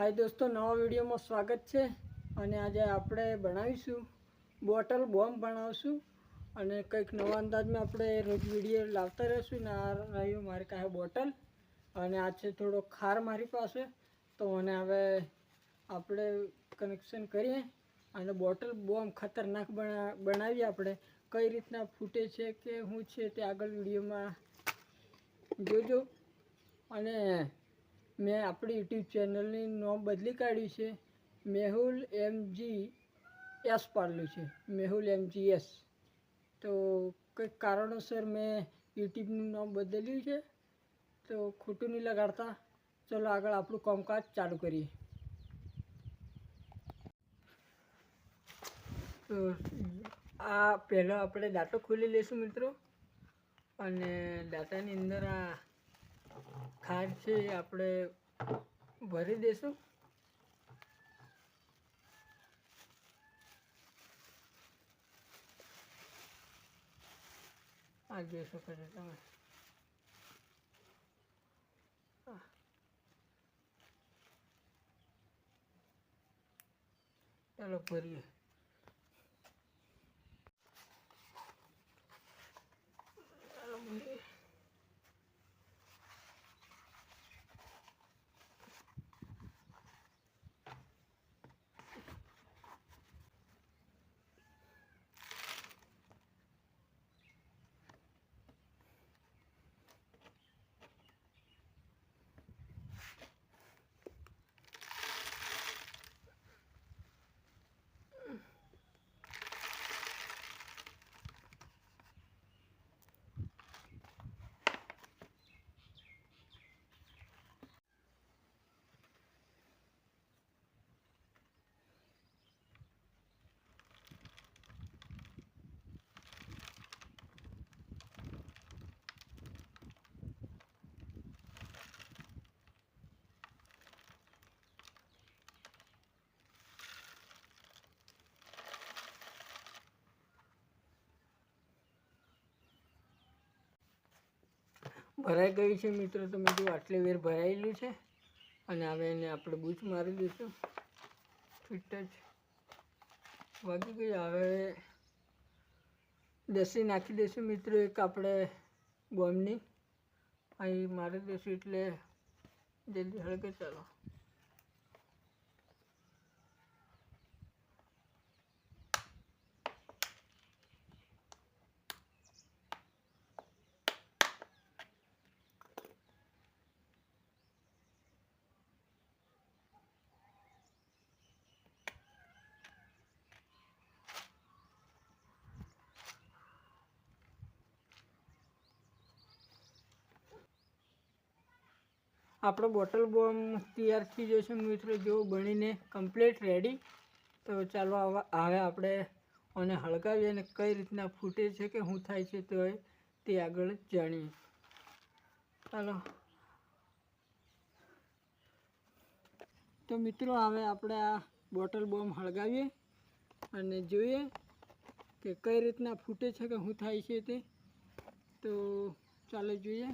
હાય દોસ્તો, નવા વિડીયોમાં સ્વાગત છે. અને આજે આપણે બનાવીશું બોટલ બોમ્બ બનાવશું. અને કંઈક નવા અંદાજમાં આપણે રોજ વીડિયો લાવતા રહીશું. ને આ રહ્યું મારી પાસે બોટલ. અને આ છે થોડો ખાર મારી પાસે. તો મને હવે આપણે કનેક્શન કરીએ. અને બોટલ બોમ્બ ખતરનાક બના, બનાવીએ આપણે. કઈ રીતના ફૂટે છે કે શું છે તે આગળ વિડીયોમાં જોજો. અને મેં આપણી યુટ્યુબ ચેનલની નામ બદલી કાઢ્યું છે. મેહુલ એમજી એસ પાડલું છે. મેહુલ એમજી એસ તો કંઈક કારણોસર મેં યુટ્યુબનું નામ બદલ્યું છે. તો ખોટું નહીં લગાડતા. ચલો આગળ આપણું કામકાજ ચાલુ કરીએ. તો આ પહેલો આપણે દાંતો ખોલી લઈશું મિત્રો. અને દાંતાની અંદર આ ખાંડ છે એ આપણે ભરી દઈશું આ જોઈ શકો તમે. ચાલો ભરીએ ચાલો ભરીએ ભરાઈ ગયું છે મિત્રો તમે જો આટલી વેર ભરાયેલું છે. અને હવે એને આપણે બૂચ મારી દઈશું. ફિટ જ વાગી ગઈ. હવે દસી નાખી દઈશું મિત્રો, એક આપણે બોમ્બની અહીં મારી દઈશું એટલે જલ્દી હળગે, ચાલો. આપણો બોટલ બોમ્બ તૈયાર થઈ છે મિત્રો જો બનીને કમ્પ્લીટ રેડી તો ચાલો હવે આપણે આને હળગાવીએ અને કઈ રીતના ફૂટે છે કે શું થાય છે તો તે આગળ જાણીએ. ચાલો. તો મિત્રો, હવે આપણે આ બોટલ બોમ્બ હળગાવીએ અને જોઈએ કે કઈ રીતના ફૂટે છે કે શું થાય છે તે. તો ચાલો જોઈએ.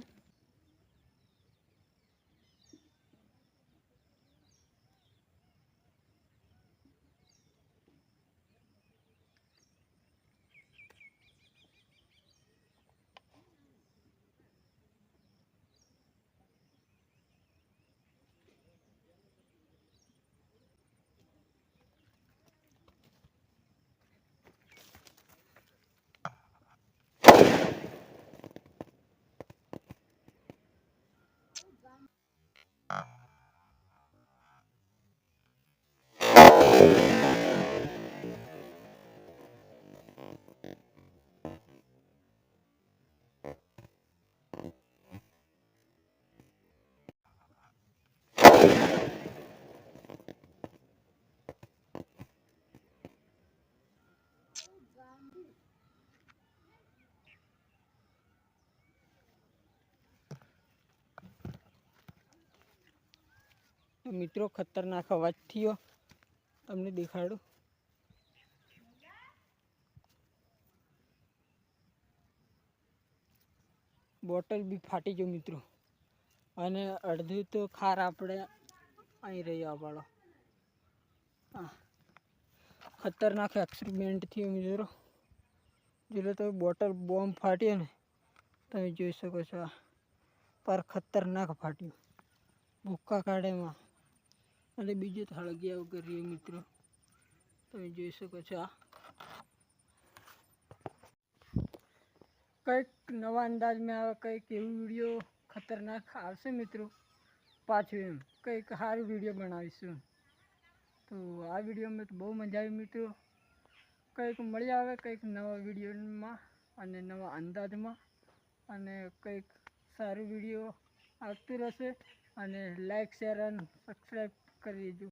મિત્રો ખતરનાક અવાજ થયો. તમને દેખાડું. બોટલ બી ફાટી ગયો મિત્રો. અને અડધું તો ખાર આપણે અહીં રહ્યો વાળો. હા ખતરનાક એક્સપેરિમેન્ટ થયું મિત્રો. જેટલે તો બોટલ બોમ્બ ફાટ્યો ને, તમે જોઈ શકો છો પર ખતરનાક ફાટ્યું. ભૂક્કા કાઢેમાં અને બીજું થાળગીયા રહ્યું મિત્રો. તમે જોઈ શકો છો આ. કંઈક નવા અંદાજમાં આવે કંઈક એવું વીડિયો ખતરનાક આવશે મિત્રો. પાછું એમ કંઈક સારું વીડિયો બનાવીશું. તો આ વિડીયોમાં તો બહુ મજા આવી મિત્રો. કંઈક મળી આવે, કંઈક નવા વિડીયોમાં અને નવા અંદાજમાં. અને કંઈક સારું વીડિયો આવતું રહેશે. અને લાઈક શેર અને સબસ્ક્રાઈબ કરી દેજો.